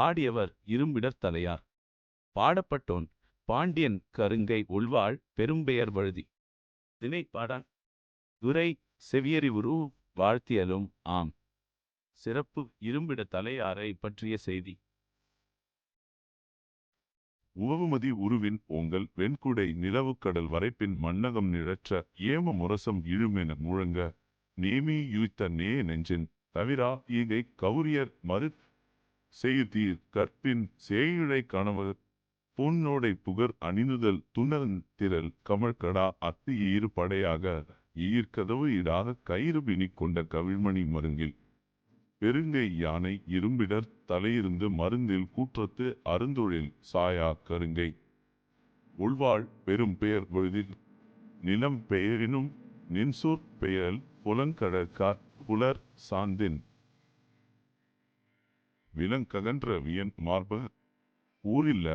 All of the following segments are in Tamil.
பாடியவர் இரும்பிடர் தலையார். பாடப்பட்டோன் பாண்டியன் கருங்கை உள்வாள் பெரும்பெயர் வழுதி. திணைப்பாடான் துரை செவியறிவுரு வாழ்த்தியலும் ஆம். சிறப்பு இரும்பிட தலையாரை பற்றிய செய்தி. உவவுமதி உருவின் ஓங்கல் வெண்குடை நிலவுக்கடல் வரைப்பின் மன்னகம் நிழற்ற ஏம முரசம் இழுமென முழங்க நேமி யுய்த்த நே நெஞ்சின் தவிரா ஈகை கவுரியர் மறு செய்தீர் கற்பின் சேயிழை கணவர் பொன்னோடை புகர் அணிந்துதல் துணல் திரள் கமழ்கடா அத்து ஈறு படையாக ஈர்க்கதவு இடாத கயிறு பிணிக் கொண்ட கவிழ்மணி மருங்கில். பெருங்கை யானை இரும்பிடர் தலையிருந்து மருந்தில் கூற்றத்து அருந்தொழில் சாயா கருங்கை. உள்வாழ் பெரும் பெயர் பொழுதில் நிலம் பெயரினும் நின்சூர் பெயரல் புலங்கடற்கார் புலர் சாந்தின். விலங்ககன்ற வியன் மார்ப. ஊரில்ல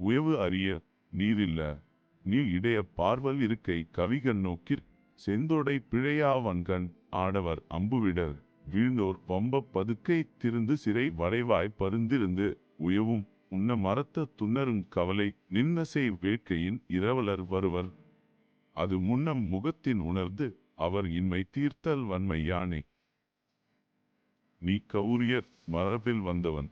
உயவு அறிய நீரில்ல நீ இடைய பார்வல் இருக்கை கவிகன் நோக்கிற் செந்தொடை பிழையாவன்கண் ஆடவர் அம்புவிடர். வீழ்ந்தோர் வம்ப பதுக்கை திருந்து சிறை வரைவாய் பருந்திருந்து உயவும் உன்ன மரத்த துன்னருங் கவலை நின்னசை வேட்கையின் இரவலர் வருவர். அது முன்னம் முகத்தின் உணர்ந்து அவர் இன்மை தீர்த்தல் வன்மை யானை நீ கௌரியர் மரபில் வந்தவன்.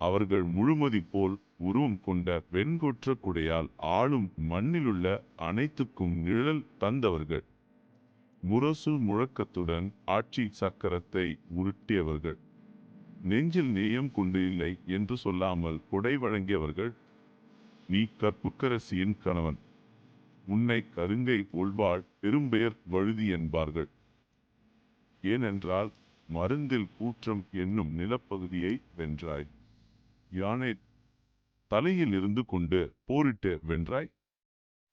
அவர்கள் முழுமதி போல் உருவம் கொண்ட வெண்கொற்ற குடையால் ஆளும் மண்ணிலுள்ள அனைத்துக்கும் நிழல் தந்தவர்கள். முரசு முழக்கத்துடன் ஆட்சி சக்கரத்தை உருட்டியவர்கள். நெஞ்சில் நேயம் கொண்டு இல்லை என்று சொல்லாமல் கொடை வழங்கியவர்கள். நீ கற்புக்கரசியின் கணவன். உன்னை கருங்கை உள்வாள் பெரும்பெயர் வழுதி என்பார்கள். ஏனென்றால் மருந்தில் கூற்றம் என்னும் நிலப்பகுதியை வென்றாய். யானை தலையில் இருந்து கொண்டு போரிட்டு வென்றாய்.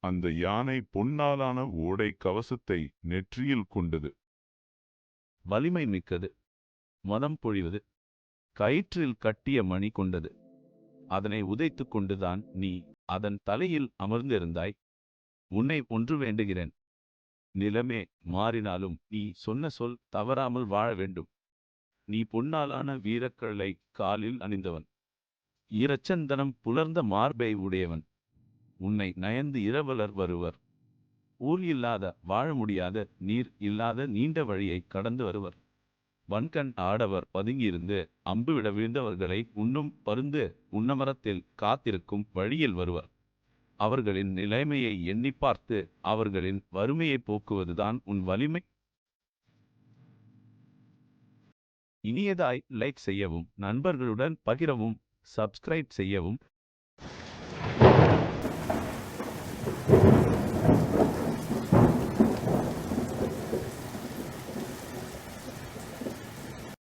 அந்த யானை பொன்னாலான ஓடை கவசத்தை நெற்றியில் கொண்டது. வலிமை மிக்கது. மதம் பொழிவது. கயிற்றில் கட்டிய மணி கொண்டது. அதனை உதைத்து கொண்டுதான் நீ அதன் தலையில் அமர்ந்திருந்தாய். உன்னை ஒன்று வேண்டுகிறேன். நிலமே மாறினாலும் நீ சொன்ன சொல் தவறாமல் வாழ வேண்டும். நீ பொன்னாலான வீரக்கழலை காலில் அணிந்தவன். ஈரச்சந்தனம் புலர்ந்த மார்பை உடையவன். உன்னை நயந்து இரவலர் வருவர். ஊர் இல்லாத வாழ முடியாத நீர் இல்லாத நீண்ட வழியை கடந்து வருவர். வன்கண் ஆடவர் பதுங்கியிருந்து அம்புவிட விழுந்தவர்களை உண்ணும் பருந்து உண்ணமரத்தில் காத்திருக்கும் வழியில் வருவர். அவர்களின் நிலைமையை எண்ணி பார்த்து அவர்களின் வறுமையை போக்குவதுதான் உன் வலிமை. இனியதாய் லைக் செய்யவும் நண்பர்களுடன் பகிரவும் சப்ஸ்கிரைப் செய்யவும்.